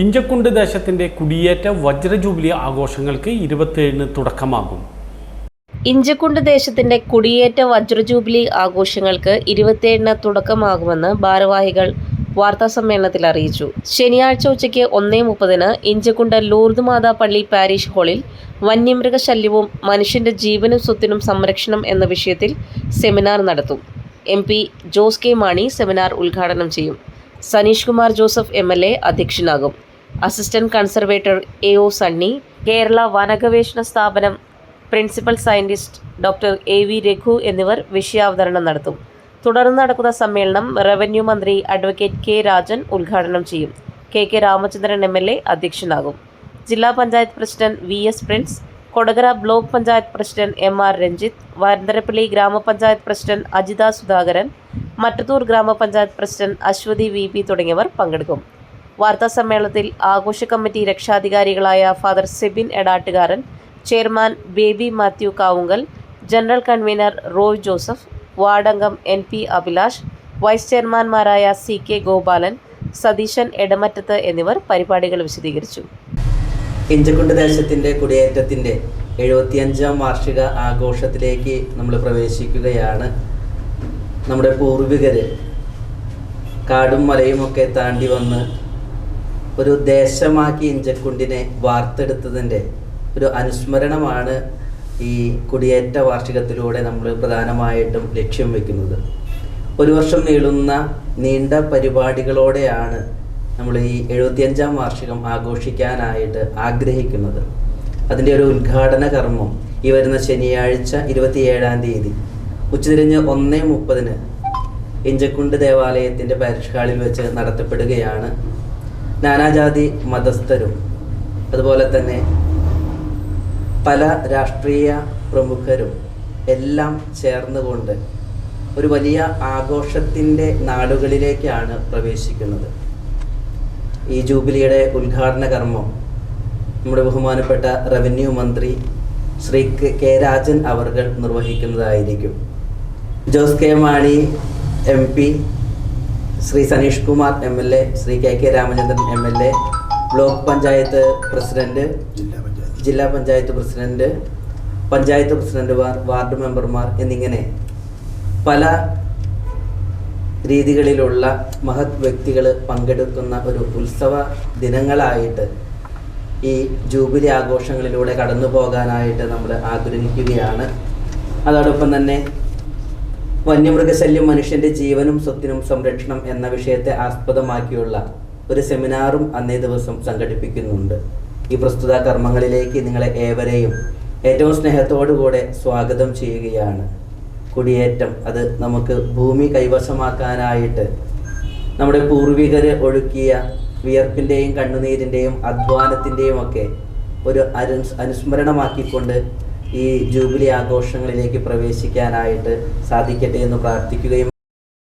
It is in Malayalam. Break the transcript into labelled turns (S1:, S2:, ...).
S1: ഇഞ്ചക്കുണ്ട് ദേശത്തിന്റെ കുടിയേറ്റ വജ്ര ജൂബിലി ആഘോഷങ്ങൾക്ക് ഇരുപത്തിയേഴിന് തുടക്കമാകും.
S2: ഇഞ്ചക്കുണ്ട് ദേശത്തിന്റെ കുടിയേറ്റ വജ്ര ജൂബിലി ആഘോഷങ്ങൾക്ക് ഇരുപത്തിയേഴിന് തുടക്കമാകുമെന്ന് ഭാരവാഹികൾ വാർത്താസമ്മേളനത്തിൽ അറിയിച്ചു. ശനിയാഴ്ച ഉച്ചയ്ക്ക് ഒന്നേ മുപ്പതിന് ഇഞ്ചക്കുണ്ട് ലൂർദ് മാതാ പള്ളി പാരീഷ് ഹാളിൽ വന്യമൃഗശല്യവും മനുഷ്യന്റെ ജീവനും സ്വത്തിനും സംരക്ഷണം എന്ന വിഷയത്തിൽ സെമിനാർ നടത്തും. M P Jose K Mani seminar ഉദ്ഘാടനം ചെയ്യും. Saneesh Kumar Joseph M അധ്യക്ഷനാകും. Assistant conservator A O Sunny Kerala വനഗവേഷണ സ്ഥാപനം principal scientist doctor A V Raghu എന്നിവർ വിഷയാവതരണം നടത്തും. തുടർന്ന് നടക്കുന്ന സമ്മേളനം റവന്യൂ മന്ത്രി അഡ്വക്കേറ്റ് കെ രാജൻ ഉദ്ഘാടനം ചെയ്യും. K K Ramachandran M L A അധ്യക്ഷനാകും. ജില്ലാ panchayat president V S Prince Kodakara block panchayat president M R Ranjith Varantharappally ഗ്രാമപഞ്ചായത്ത് പ്രസിഡന്റ് അജിത സുധാകരൻ മറ്റത്തൂർ ഗ്രാമപഞ്ചായത്ത് പ്രസിഡന്റ് അശ്വതി വി പി തുടങ്ങിയവർ പങ്കെടുക്കും. വാർത്താ സമ്മേളനത്തിൽ ആഘോഷ committee രക്ഷാധികാരികളായ father Sebin Edattukaran chairman Baby Mathew Kavungal general convener Roy Joseph വാർഡംഗം N P Abhilash vice ചെയർമാൻമാരായ സി കെ ഗോപാലൻ സതീശൻ എടമറ്റത്ത് എന്നിവർ പരിപാടികൾ വിശദീകരിച്ചു.
S3: ഇഞ്ചക്കുണ്ട് ദേശത്തിന്റെ കുടിയേറ്റത്തിന്റെ എഴുപത്തിയഞ്ചാം വാർഷിക ആഘോഷത്തിലേക്ക് നമ്മൾ പ്രവേശിക്കുകയാണ്. നമ്മുടെ പൂർവികർ കാടും മലയുമൊക്കെ താണ്ടി വന്ന് ഒരു ദേശമാക്കി ഇഞ്ചക്കുണ്ടിനെ വാർത്തെടുത്തതിന്റെ ഒരു അനുസ്മരണമാണ് ഈ കുടിയേറ്റ വാർഷികത്തിലൂടെ നമ്മൾ പ്രധാനമായിട്ടും ലക്ഷ്യം വെക്കുന്നത്. ഒരു വർഷം നീളുന്ന നീണ്ട പരിപാടികളോടെയാണ് നമ്മൾ ഈ എഴുപത്തിയഞ്ചാം വാർഷികം ആഘോഷിക്കാനായിട്ട് ആഗ്രഹിക്കുന്നത്. അതിന്റെ ഒരു ഉദ്ഘാടന കർമ്മം ഈ വരുന്ന ശനിയാഴ്ച ഇരുപത്തിയേഴാം തീയതി ഉച്ചതിരിഞ്ഞ് ഒന്നേ മുപ്പതിന് ഇഞ്ചക്കുണ്ട് ദേവാലയത്തിന്റെ പാരിഷ് ഹാളിൽ വെച്ച് നടത്തപ്പെടുകയാണ്. നാനാജാതി മതസ്ഥരും അതുപോലെ തന്നെ പല രാഷ്ട്രീയ പ്രമുഖരും എല്ലാം ചേർന്നുകൊണ്ട് ഒരു വലിയ ആഘോഷത്തിന്റെ നാടുകളിലേക്കാണ് പ്രവേശിക്കുന്നത്. ഈ ജൂബിലിയുടെ ഉദ്ഘാടന കർമ്മം നമ്മുടെ ബഹുമാനപ്പെട്ട റവന്യൂ മന്ത്രി ശ്രീ കെ- രാജൻ അവർകൾ നിർവഹിക്കുന്നതായിരിക്കും. Jose K Mani M P Shri Saneesh Kumar M L A Shri K K Ramachandran M L A block panchayat president ജില്ലാ പഞ്ചായത്ത്. പ്രസിഡന്റ് പഞ്ചായത്ത് പ്രസിഡന്റുമാർ വാർഡ് മെമ്പർമാർ എന്നിങ്ങനെ പല രീതികളിലുള്ള മഹത് വ്യക്തികൾ പങ്കെടുക്കുന്ന ഒരു ഉത്സവ ദിനങ്ങളായിട്ട് ഈ ജൂബിലി ആഘോഷങ്ങളിലൂടെ കടന്നു പോകാനായിട്ട് നമ്മൾ ആഗ്രഹിക്കുകയാണ്. അതോടൊപ്പം തന്നെ വന്യമൃഗശല്യം മനുഷ്യന്റെ ജീവനും സ്വത്തിനും സംരക്ഷണം എന്ന വിഷയത്തെ ആസ്പദമാക്കിയുള്ള ഒരു സെമിനാറും അന്നേ ദിവസം സംഘടിപ്പിക്കുന്നുണ്ട്. ഈ പ്രസ്തുത കർമ്മങ്ങളിലേക്ക് നിങ്ങളെ ഏവരെയും ഏറ്റവും സ്നേഹത്തോടുകൂടെ സ്വാഗതം ചെയ്യുകയാണ്. കുടിയേറ്റം അത് നമുക്ക് ഭൂമി കൈവശമാക്കാനായിട്ട് നമ്മുടെ പൂർവികരെ ഒഴുക്കിയ വിയർപ്പിന്റെയും കണ്ണുനീരിന്റെയും അധ്വാനത്തിന്റെയും ഒക്കെ ഒരു അനു അനുസ്മരണമാക്കിക്കൊണ്ട് ഈ ജൂബിലി ആഘോഷങ്ങളിലേക്ക് പ്രവേശിക്കാനായിട്ട് സാധിക്കട്ടെ എന്ന് പ്രാർത്ഥിക്കുകയും